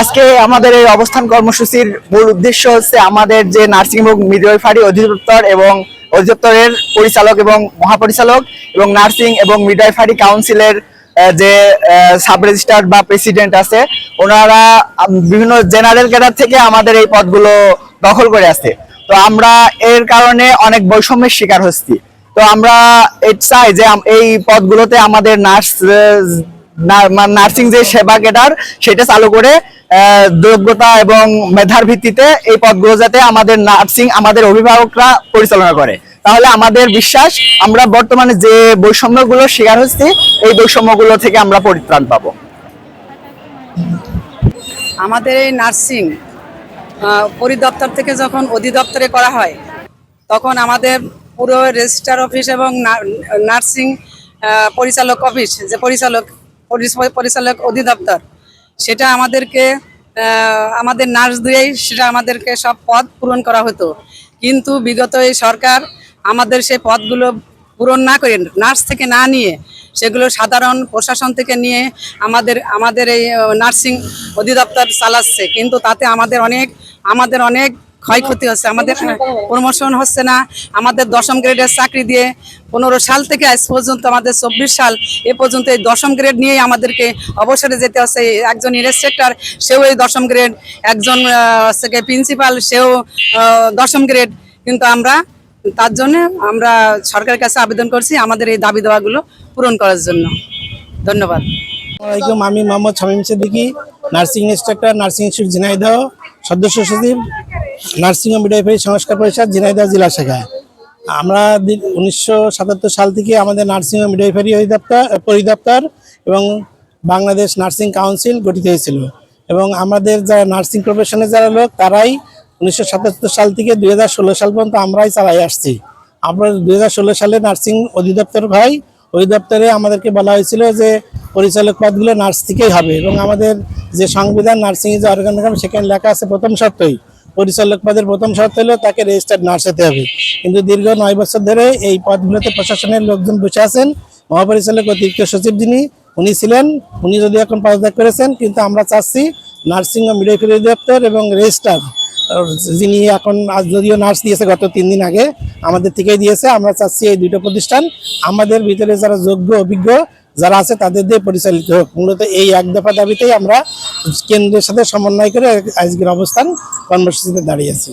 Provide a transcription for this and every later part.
আজকে আমাদের এই অবস্থান কর্মসূচির মূল উদ্দেশ্য হচ্ছে আমাদের যে নার্সিং এবং মিডওয়াইফারি অধিদপ্তর এবং অধিদপ্তরের পরিচালক এবং মহাপরিচালক এবং নার্সিং এবং মিডওয়াইফারি কাউন্সিলের যে সাব রেজিস্ট্রার বা প্রেসিডেন্ট আছে, ওনারা বিভিন্ন জেনারেল ক্যাডার থেকে আমাদের এই পদগুলো দখল করে আছে তো আমরা এর কারণে অনেক বৈষম্যের শিকার হচ্ছি। তো আমরা চাই যে এই পদগুলোতে আমাদের নার্স নার্সিং যে সেবা কেটার, সেটা চালু করে যোগ্যতা এবং মেধার ভিত্তিতে এই পদগুলো যাতে আমাদের নার্সিং, আমাদের অভিভাবকরা পরিচালনা করে। তাহলে আমাদের বিশ্বাস, আমরা বর্তমানে যে বৈষম্যগুলোর শিকার হচ্ছি এই বৈষম্যগুলো থেকে আমরা পরিত্রাণ পাবো। আমাদের এই নার্সিং পরিদপ্তর থেকে যখন অধিদপ্তরে করা হয়, তখন আমাদের পুরো রেজিস্টার অফিস এবং নার্সিং পরিচালক অফিস, যে পরিচালক পরিচালক অধিদপ্তর। সেটা আমাদেরকে আমাদের নার্স দিয়েই সেটা আমাদেরকে সব পদ পূরণ করা হতো। কিন্তু বিগত এই সরকার আমাদের সেই পদগুলো পূরণ না করে, নার্স থেকে না নিয়ে সেগুলো সাধারণ প্রশাসন থেকে নিয়ে আমাদের আমাদের এই নার্সিং অধিদপ্তর চালাচ্ছে। কিন্তু তাতে আমাদের অনেক আমাদের অনেক ক্ষয়ক্ষতি হচ্ছে। আমাদের প্রমোশন হচ্ছে না। আমাদের দশম গ্রেডের চাকরি দিয়ে পনেরো সাল থেকে আজ পর্যন্ত আমাদের চব্বিশ সাল এ পর্যন্ত এই দশম গ্রেড নিয়েই আমাদেরকে অবসরে যেতে হচ্ছে। একজন ইন্সপেক্টর সেও এই দশম গ্রেড একজন হচ্ছে প্রিন্সিপাল সেও দশম গ্রেড কিন্তু আমরা তার জন্য আমরা সরকারের কাছে আবেদন করছি আমাদের এই দাবি দেওয়াগুলো পূরণ করার জন্য। ধন্যবাদ। আসসালামাইকুম আমি Mohammad Shamim Siddiqui nursing instructor nursing institute Jhenaidah সদস্য সচিব। নার্সিং ও মিডওয়াইফারি সংস্কার পরিষদ, ঝিনাইদহ জেলা শাখা আমরা উনিশশো সাতাত্তর সাল থেকে আমাদের নার্সিং ও মিডওয়াইফারি অধিদপ্তর পরিদপ্তর এবং বাংলাদেশ নার্সিং কাউন্সিল গঠিত হয়েছিল। এবং আমাদের যারা নার্সিং প্রফেশনের যারা লোক, তারাই উনিশশো সাতাত্তর সাল থেকে দু হাজার ষোলো সাল পর্যন্ত আমরাই চালাই আসছি। আমরা দু হাজার ষোলো সালে নার্সিং অধিদপ্তর ভাই অধিদপ্তরে আমাদেরকে বলা হয়েছিল যে পরিচালক পদগুলো নার্স থেকেই হবে। এবং আমাদের যে সংবিধান নার্সিং যে অর্গানাইজেশন সেখানে লেখা আছে প্রথম শর্তই পরিচালক পদের প্রথম শর্ত হলো তাকে রেজিস্টার্ড নার্স হতে হবে। কিন্তু দীর্ঘ নয় বছর ধরে এই পদগুলোতে প্রশাসনের লোকজন বসে আছেন। মহাপরিচালক অতিরিক্ত সচিব যিনি, উনি ছিলেন, উনি যদি এখন পদত্যাগ করেছেন, কিন্তু আমরা চাচ্ছি নার্সিং ও মিডওয়াইফারি দপ্তর এবং রেজিস্টার যিনি এখন আজ যদিও নার্স দিয়েছে গত তিন দিন আগে, আমাদের থেকেই দিয়েছে। আমরা চাচ্ছি এই দুটো প্রতিষ্ঠান আমাদের ভিতরে যারা যোগ্য, অভিজ্ঞ যারা আছে তাদের দিয়ে পরিচালিত হোক। মূলত এই এক দফা দাবিতেই আমরা কেন্দ্রের সাথে সমন্বয় করে আজকের অবস্থান কর্মসূচিতে দাঁড়িয়েছি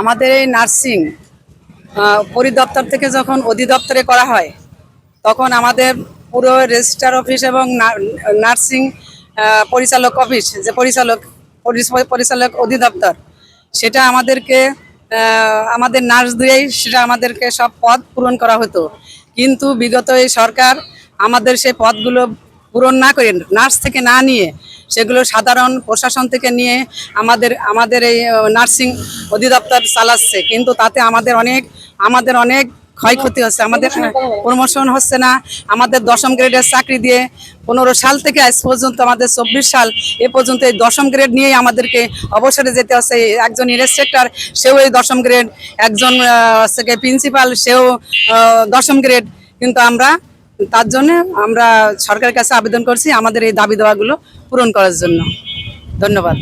আমাদের এই নার্সিং পরিদপ্তর থেকে যখন অধিদপ্তরে করা হয়, তখন আমাদের পুরো রেজিস্ট্রার অফিস এবং নার্সিং পরিচালক অফিস, যে পরিচালক পরিচালক অধিদপ্তর, সেটা আমাদেরকে আমাদের নার্স দিয়েই সেটা আমাদেরকে সব পদ পূরণ করা হতো। কিন্তু বিগত এই সরকার আমাদের সেই পদগুলো পূরণ না করে নার্স থেকে না নিয়ে সেগুলো সাধারণ প্রশাসন থেকে নিয়ে আমাদের আমাদের এই নার্সিং অধিদপ্তর চালাচ্ছে। কিন্তু তাতে আমাদের অনেক আমাদের অনেক ক্ষয়ক্ষতি হচ্ছে। আমাদের প্রমোশন হচ্ছে। না। আমাদের দশম গ্রেডের চাকরি দিয়ে পনেরো সাল থেকে আজ পর্যন্ত আমাদের চব্বিশ সাল এ পর্যন্ত এই দশম গ্রেড নিয়েই আমাদেরকে অবসরে যেতে হচ্ছে। একজন ইন্সপেক্টর সেও এই দশম গ্রেড একজন হচ্ছে প্রিন্সিপাল সেও দশম গ্রেড কিন্তু আমরা তার জন্য আমরা সরকারের কাছে আবেদন করছি আমাদের এই দাবি দেওয়াগুলো পূরণ করার জন্য। ধন্যবাদ।